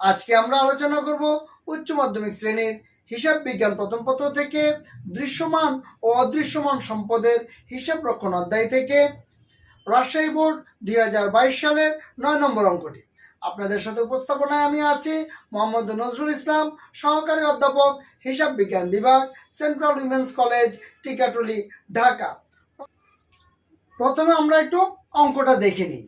আজকে আমরা আলোচনা করব উচ্চ মাধ্যমিক শ্রেণির হিসাব বিজ্ঞান প্রথম পত্র থেকে দৃশ্যমান ও অদৃশ্যমান সম্পদের হিসাব রক্ষণ অধ্যায় থেকে। রাজশাহী বোর্ড দুই হাজার বাইশ সালের নয় নম্বর অঙ্কটি। আপনাদের সাথে উপস্থাপনায় আমি আছি মোহাম্মদ নজরুল ইসলাম, সহকারী অধ্যাপক, হিসাব বিজ্ঞান বিভাগ, central women's college, Tikatuli, Dhaka. প্রথমে আমরা একটু অঙ্কটা দেখে নিই।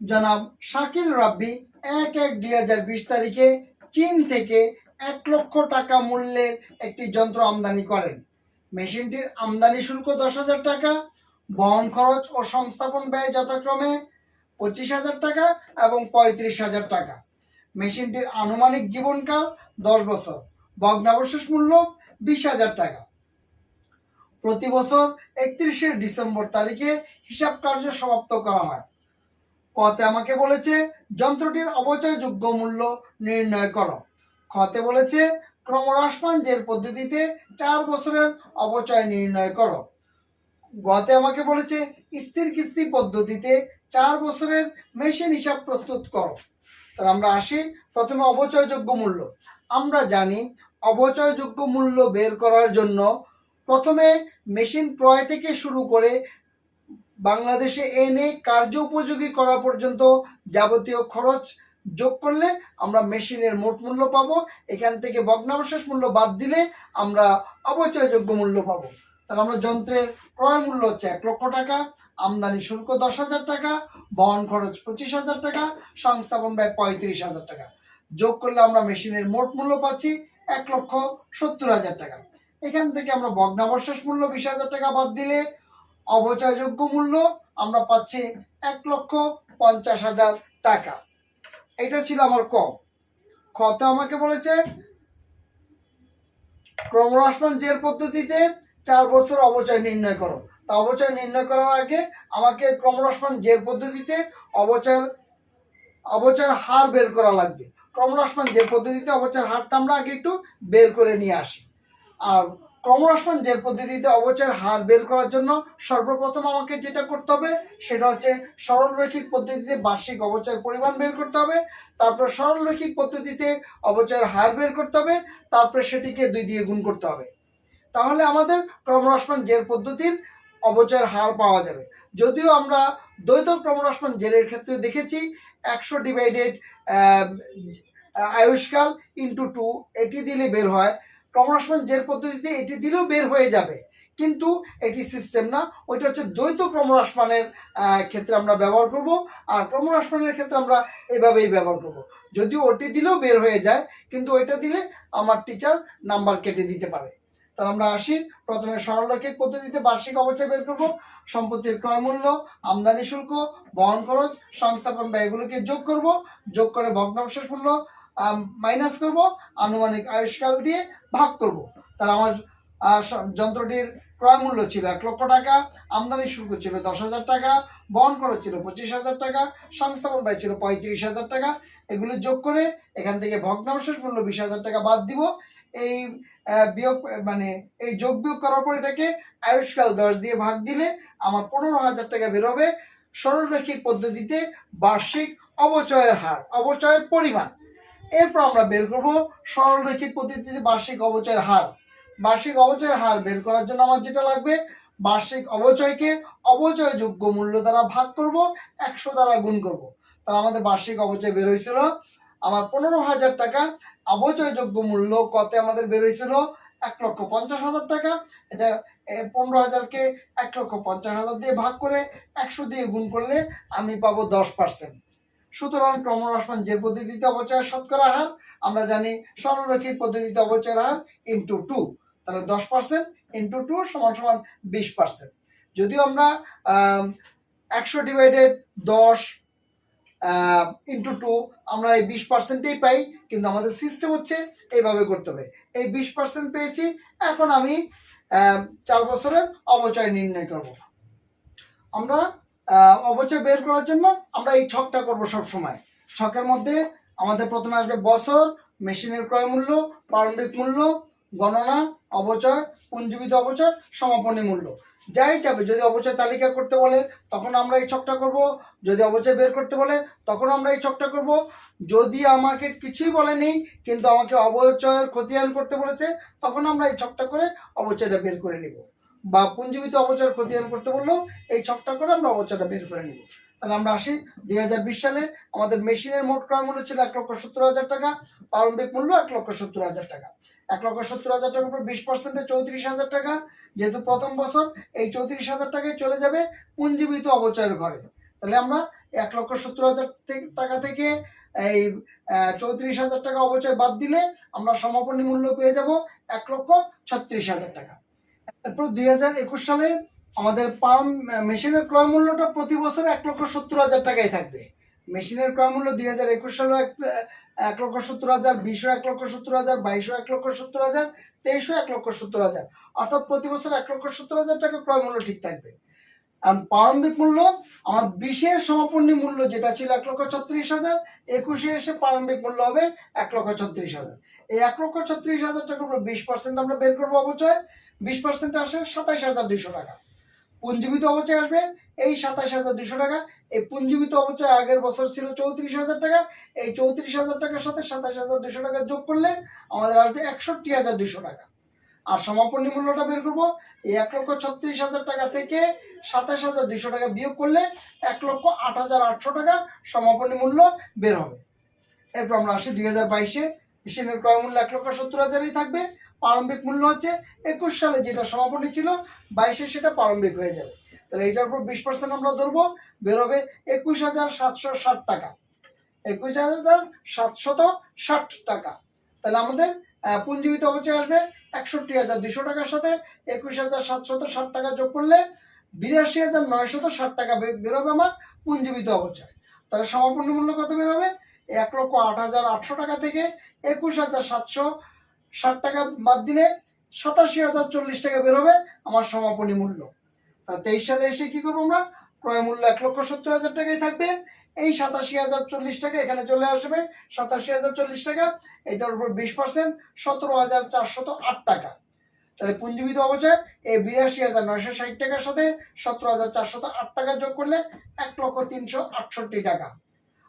জনাব শাকিল রাব্বি এক এক দুই তারিখে চীন থেকে এক লক্ষ টাকা মূল্যের একটি যন্ত্র আমদানি করেন। মেশিনটির আমদানি শুল্ক দশ হাজার টাকা, বহন খরচ ও সংস্থাপন ব্যয় যথাক্রমে পঁচিশ হাজার টাকা এবং পঁয়ত্রিশ হাজার টাকা। মেশিনটির আনুমানিক জীবনকাল দশ বছর, ভগ্নাবশেষ মূল্য বিশ হাজার টাকা। প্রতি বছর একত্রিশে ডিসেম্বর তারিখে হিসাব কার্য সমাপ্ত করা হয়। কতে আমাকে বলেছে, যন্ত্রটির অবচয়যোগ্য মূল্য নির্ণয় করো। খতে বলেছে ক্রমহ্রাসমান জের পদ্ধতিতে চার বছরের অবচয় নির্ণয় করো। গতে আমাকে বলেছে, স্থির কিস্তি পদ্ধতিতে চার বছরের মেশিন হিসাব প্রস্তুত করো। তাহলে আমরা আসি প্রথমে অবচয়যোগ্য মূল্য। আমরা জানি অবচয়যোগ্য মূল্য বের করার জন্য প্রথমে মেশিন ক্রয় থেকে শুরু করে বাংলাদেশে এনে কার্য উপযোগী করা পর্যন্ত যাবতীয় খরচ যোগ করলে আমরা মেশিনের মোট মূল্য পাবো। এখান থেকে ভগ্নাবশেষ মূল্য বাদ দিলে আমরা অবচয়যোগ্য মূল্য পাবো। তাহলে আমরা যন্ত্রের ক্রয় মূল্য হচ্ছে এক লক্ষ টাকা, আমদানি শুল্ক দশ হাজার টাকা, বহন খরচ পঁচিশ হাজার টাকা, সংস্থাপন ব্যয় পঁয়ত্রিশ হাজার টাকা। যোগ করলে আমরা মেশিনের মোট মূল্য পাচ্ছি এক লক্ষ সত্তর হাজার টাকা। এখান থেকে আমরা ভগ্নাবশেষ মূল্য বিশ হাজার টাকা বাদ দিলে অবচয়যোগ্য মূল্য আমরা পাচ্ছি এক লক্ষ পঞ্চাশ হাজার টাকা। এটা ছিল আমার ক। খতে আমাকে বলেছে, ক্রমহ্রাসমান জের পদ্ধতিতে চার বছর অবচয় নির্ণয় করো। তা অবচয় নির্ণয় করার আগে আমাকে ক্রমহ্রাসমান জের পদ্ধতিতে অবচয়ের অবচয়ের হার বের করা লাগবে। ক্রমহ্রাসমান জের পদ্ধতিতে অবচয়ের হারটা আমরা আগে একটু বের করে নিয়ে আসি। আর ক্রমহ্রাসমান জের পদ্ধতিতে অবচয়ের হার বের করার জন্য সর্বপ্রথম আমাকে যেটা করতে হবে, সেটা হচ্ছে সরলরৈখিক পদ্ধতিতে বার্ষিক অবচয়ের পরিমাণ বের করতে হবে, তারপর সরলরৈখিক পদ্ধতিতে অবচয়ের হার বের করতে হবে, তারপরে সেটিকে দুই দিয়ে গুণ করতে হবে। তাহলে আমাদের ক্রমহ্রাসমান জের পদ্ধতির অবচয়ের হার পাওয়া যাবে। যদিও আমরা দ্বৈত ক্রমহ্রাসমান জেরের ক্ষেত্রে দেখেছি, একশো ডিভাইডেড আয়ুষ্কাল ইন্টু টু এটি দিলে বের হয় ক্রমহ্রাসমান জের পদ্ধতিতে এটি দিলেও বের হয়ে যাবে। কিন্তু এটি সিস্টেম না। ওইটা হচ্ছে দ্বৈত ক্রমহ্রাসমানের ক্ষেত্রে আমরা ব্যবহার করব। আর ক্রমহ্রাসমানের ক্ষেত্রে আমরা এভাবেই ব্যবহার করব। যদিও ওটি দিলেও বের হয়ে যায়, কিন্তু ওইটা দিলে আমার টিচার নাম্বার কেটে দিতে পারে। তাহলে আমরা আসি, প্রথমে সরলরৈখিক পদ্ধতিতে বার্ষিক অবচয় বের করব। সম্পত্তির ক্রয় মূল্য, আমদানি শুল্ক, বহন খরচ, সংস্থাপন ব্যয় এগুলোকে যোগ করব। যোগ করে ভগ্নাবশেষ মূল্য মাইনাস করব, আনুমানিক আয়ুষ্কাল দিয়ে ভাগ করব। তাহলে আমার যন্ত্রটির ক্রয় মূল্য ছিল এক লক্ষ টাকা, আমদানি শুল্ক ছিল দশ হাজার টাকা, বহন খরচ ছিল পঁচিশ হাজার টাকা, সংস্থাপন ব্যয় ছিল পঁয়ত্রিশ হাজার টাকা। এগুলো যোগ করে এখান থেকে ভগ্নাবশেষ মূল্য বিশ হাজার টাকা বাদ দিব। এই বিয়োগ মানে এই যোগ বিয়োগ করার পর এটাকে আয়ুষ্কাল দশ দিয়ে ভাগ দিলে আমার পনেরো হাজার টাকা বেরোবে সরলরৈখিক পদ্ধতিতে বার্ষিক অবচয়ের হার, অবচয়ের পরিমাণ। এরপর আমরা বের করব সরলরৈখিক পদ্ধতিতে বার্ষিক অবচয়ের হার। বার্ষিক অবচয়ের হার বের করার জন্য আমার যেটা লাগবে, বার্ষিক অবচয়কে অবচয়যোগ্য মূল্য দ্বারা ভাগ করব, একশো দ্বারা গুণ করব। তাহলে আমাদের বার্ষিক অবচয় বের হয়েছিল আমার পনেরো হাজার টাকা, অবচয়যোগ্য মূল্য কতে আমাদের বের হয়েছিল এক লক্ষ পঞ্চাশ হাজার টাকা। এটা পনেরো হাজারকে এক লক্ষ পঞ্চাশ হাজার দিয়ে ভাগ করে একশো দিয়ে গুণ করলে আমি পাবো দশ পার্সেন্ট। সুতরাং ক্রমহ্রাসমান যে পদ্ধতিতে অবচয়ের শতকরা হার, আমরা জানি সরলরৈখিক পদ্ধতিতে অবচয়ের হার ইন্টু টু তাহলে দশ পার্সেন্ট ইন্টু টু সমান সমান বিশ পার্সেন্ট যদিও আমরা একশো ডিভাইডেড দশ ইন্টু টু আমরা এই বিশ পার্সেন্টেই পাই, কিন্তু আমাদের সিস্টেম হচ্ছে এইভাবে করতে হবে। এই বিশ পার্সেন্ট পেয়েছি, এখন আমি চার বছরের অবচয় নির্ণয় করব। আমরা অবচয় বের করার জন্য আমরা এই ছকটা করব সব সময়। ছকের মধ্যে আমাদের প্রথমে আসবে বছর, মেশিনের ক্রয় মূল্য প্রারম্ভিক মূল্য, গণনা, অবচয় পুঞ্জীবিত অবচয়, সমাপনী মূল্য। যাই চাবে যদি অবচয় তালিকা করতে বলে, তখন আমরা এই ছকটা করব। যদি অবচয় বের করতে বলে, তখন আমরা এই ছকটা করব। যদি আমাকে কিছুই বলেনি, কিন্তু আমাকে অবচয়ের খতিয়ান করতে বলেছে, তখন আমরা এই ছকটা করে অবচয়টা বের করে নিব। বা পুঞ্জীবিত অবচয়ের খতিয়ান করতে বললেও এই ছকটা করে আমরা অবচয়টা বের করে নিব। তাহলে আমরা আসি দুই হাজার বিশ সালে আমাদের মেশিনের মোট ক্রয় মূল্য ছিল এক লক্ষ সত্তর হাজার টাকা, প্রারম্ভিক মূল্য এক লক্ষ সত্তর হাজার টাকা। এক লক্ষ সত্তর হাজার টাকার উপর বিশ পার্সেন্টে চৌত্রিশ হাজার টাকা, যেহেতু প্রথম বছর এই চৌত্রিশ হাজার টাকায় চলে যাবে পুঞ্জীবিত অবচয়ের ঘরে। তাহলে আমরা এক লক্ষ সত্তর হাজার টাকা থেকে এই চৌত্রিশ হাজার টাকা অবচয় বাদ দিলে আমরা সমাপনী মূল্য পেয়ে যাব এক লক্ষ ছত্রিশ হাজার টাকা। এরপর দুই সালে আমাদের পাম্প মেশিনের ক্রয় মূল্যটা প্রতি বছর এক লক্ষ সত্তর হাজার টাকাই থাকবে। মেশিনের ক্রয় মূল্য দুই হাজার একুশ সালেও এক লক্ষ সত্তর হাজার, বিশও এক লক্ষ সত্তর হাজার, বাইশও এক লক্ষ সত্তর হাজার, তেইশও এক লক্ষ সত্তর হাজার। অর্থাৎ প্রতি বছর এক লক্ষ সত্তর হাজার টাকা ক্রয় মূল্য ঠিক থাকবে। প্রারম্ভিক মূল্য, আমার বিশের সমাপনী মূল্য যেটা ছিল এক লক্ষ ছত্রিশ হাজার, একুশে এসে প্রারম্ভিক মূল্য হবে এক লক্ষ ছত্রিশ হাজার। এই এক লক্ষ ছত্রিশ হাজার টাকার উপর বিশ পার্সেন্ট আমরা বের করব অবচয় বিশ পার্সেন্ট আসে সাতাইশ হাজার দুইশো টাকা। পুঞ্জীবিত অবচয় আসবে এই সাতাইশ হাজার দুশো টাকা, এই পুঞ্জীবিত অবচয় আগের বছর ছিল চৌত্রিশ হাজার টাকা, এই চৌত্রিশ হাজার টাকার সাথে সাতাইশ হাজার দুশো টাকা যোগ করলে আমাদের আসবে একষট্টি হাজার দুশো টাকা। আর সমাপনী মূল্যটা বের করব। এই এক লক্ষ ছত্রিশ হাজার টাকা থেকে সাতাশ হাজার দুশো টাকা বিয়োগ করলে এক লক্ষ আট হাজার আটশো টাকা সমাপনী মূল্য বের হবে। এরপর আমরা আসি দুই হাজার বাইশে। মেশিনের ক্রয় মূল্য এক লক্ষ সত্তর হাজারই থাকবে। প্রারম্ভিক মূল্য হচ্ছে একুশ সালে যেটা সমাপনী ছিল, বাইশে সেটা প্রারম্ভিক হয়ে যাবে। তাহলে এটার উপর বিশ পার্সেন্ট আমরা ধরবো, বের হবে একুশ হাজার সাতশো ষাট টাকা। একুশ হাজার সাতশত ষাট টাকা। তাহলে আমাদের পুঞ্জীবিত অবচয় আসবে একষট্টি হাজার দুশো টাকার সাথে, একুশ হাজার সাতশত ষাট টাকা যোগ করলে বিরাশি হাজার নয়শত ষাট টাকা বেরোবে আমার পুঞ্জীবিত অবচয়। তাহলে সমাপনী মূল্য কত বেরোবে? এক লক্ষ আট হাজার আটশো টাকা থেকে একুশ হাজার সাতশো ষাট টাকা বাদ দিলে সাতাশি হাজার চল্লিশ টাকা বেরোবে আমার সমাপনী মূল্য। তা তেইশ সালে এসে কি করব আমরা? ক্রয় মূল্য এক লক্ষ সত্তর হাজার টাকাই থাকবে। এই সাতাশি হাজার চল্লিশ টাকা এখানে চলে আসবে। সাতাশি হাজার চল্লিশ টাকা, এটার উপর বিশ পার্সেন্ট সতেরো হাজার চারশত আট টাকা। তাহলে পুঞ্জীবিত অবচয় এই বিরাশি হাজার নয়শো ষাট টাকার সাথে সতেরো হাজার চারশত আট টাকা যোগ করলে এক লক্ষ তিনশো আটষট্টি টাকা।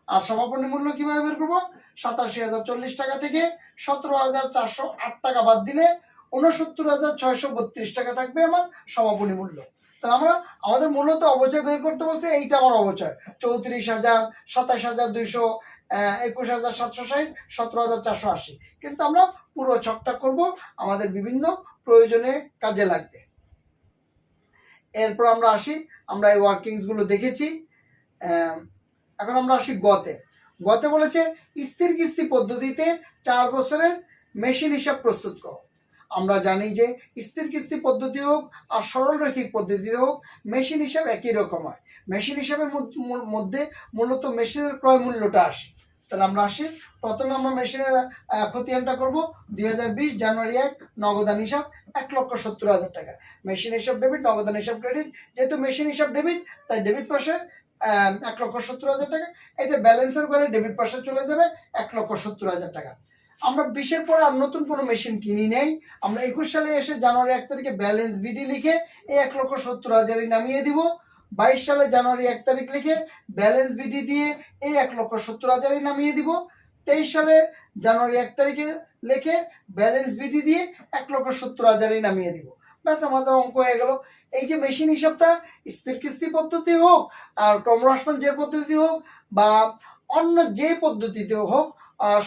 আর সমাপনী মূল্য কীভাবে বের করব? সাতাশি হাজার চল্লিশ টাকা থেকে সতেরো হাজার চারশো আট টাকা বাদ দিলে উনসত্তর হাজার ছয়শো বত্রিশ টাকা থাকবে আমার সমাপনী মূল্য। তাহলে আমরা আমাদের মূলত অবচয় বের করতে বলছে, এইটা আমার অবচয়। চৌত্রিশ হাজার, সাতাশ হাজার দুইশো একুশ হাজার, সাতশো ষাট, সতেরো হাজার, চারশো আশি। কিন্তু আমরা পুরো ছকটা করব আমাদের বিভিন্ন প্রয়োজনে কাজে লাগবে। এরপর আমরা আসি, আমরা এই ওয়ার্কিংসগুলো দেখেছি। এখন আমরা আসি গতে। গতে বলেছে, স্থির কিস্তি পদ্ধতিতে চার বছরের মেশিন হিসাব প্রস্তুত করো। আমরা জানি যে স্থির কিস্তি পদ্ধতি হোক আর সরল রৈখিক পদ্ধতি হোক মেশিন হিসাব একই রকম হয়। মেশিন হিসাবের মধ্যে মূলত মেশিনের ক্রয় মূল্যটা আসে। তাহলে আমরা আসি। প্রথমে আমরা মেশিনের খতিয়ানটা করব। দুই হাজার বিশ জানুয়ারি এক, নগদান হিসাব এক লক্ষ সত্তর হাজার টাকা। মেশিন হিসাব ডেবিট নগদান হিসাব ক্রেডিট যেহেতু মেশিন হিসাব ডেবিট তাই ডেবিট পাশে এক লক্ষ সত্তর হাজার টাকা। এটা ব্যালেন্সের করে ডেবিট পাশে চলে যাবে এক লক্ষ সত্তর হাজার টাকা। আমরা বিশের পরে আর নতুন কোনো মেশিন কিনি নেই। আমরা একুশ সালে এসে জানুয়ারি এক তারিখে ব্যালেন্স বিডি লিখে এই এক লক্ষ সত্তর হাজারই নামিয়ে দিব। বাইশ সালে জানুয়ারি এক তারিখ লিখে ব্যালেন্স বিডি দিয়ে এই এক লক্ষ সত্তর হাজারই নামিয়ে দিব। তেইশ সালে জানুয়ারি এক তারিখে লিখে ব্যালেন্স বিডি দিয়ে এক লক্ষ সত্তর হাজারই নামিয়ে দিব। ব্যাস, আমাদের অঙ্ক হয়ে গেল। এই যে মেশিন হিসাবটা, স্থির কিস্তি পদ্ধতি হোক আর ক্রমহ্রাসমান যে পদ্ধতি হোক বা অন্য যে পদ্ধতিতে হোক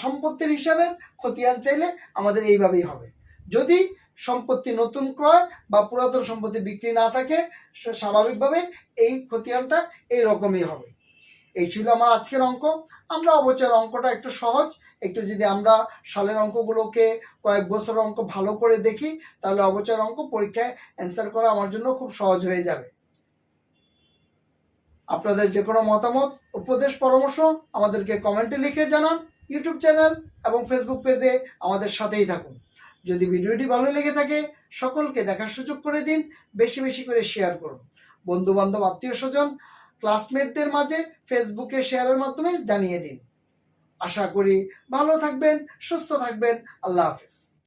সম্পত্তির হিসাবে খতিয়ান চাইলে আমাদের এইভাবেই হবে। যদি সম্পত্তি নতুন ক্রয় বা পুরাতন সম্পত্তি বিক্রি না থাকে স্বাভাবিকভাবে এই খতিয়ানটা এই রকমই হবে। এই ছিল আমার আজকের অঙ্ক। আমরা অবচয়ের অঙ্কটা একটু সহজ। একটু যদি আমরা সালের অঙ্কগুলোকে কয়েক বছর অঙ্ক ভালো করে দেখি, তাহলে অবচয়ের অঙ্ক পরীক্ষায় অ্যান্সার করা আমার জন্য খুব সহজ হয়ে যাবে। আপনাদের যে কোনো মতামত, উপদেশ, পরামর্শ আমাদেরকে কমেন্টে লিখে জানান। ইউটিউব চ্যানেল এবং ফেসবুক পেজে আমাদের সাথেই থাকুন। যদি ভিডিওটি ভালো লেগে থাকে, সকলকে দেখার সুযোগ করে দিন, বেশি বেশি করে শেয়ার করুন। বন্ধুবান্ধব, আত্মীয় স্বজন ক্লাসমেটদের মাঝে ফেসবুকে শেয়ারের মাধ্যমে জানিয়ে দিন। আশা করি ভালো থাকবেন, সুস্থ থাকবেন, আল্লাহ হাফেজ।